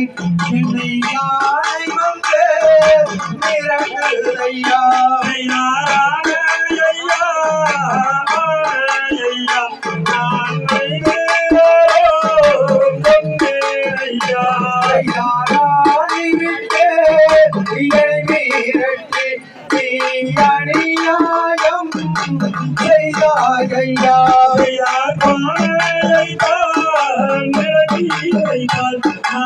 என்னை யானை ஐயா ஐயா ஐயா விட்டு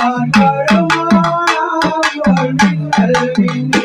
நான் கருமானாம் கல்வினி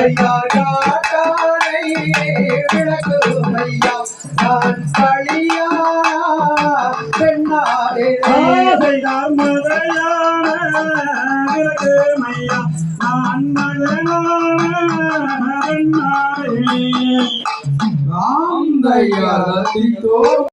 என் தீரையை தீர்ப்பாதே போ என்னை இழசாரோ பேசுவாரே நான் பெண்ணாரே ராம்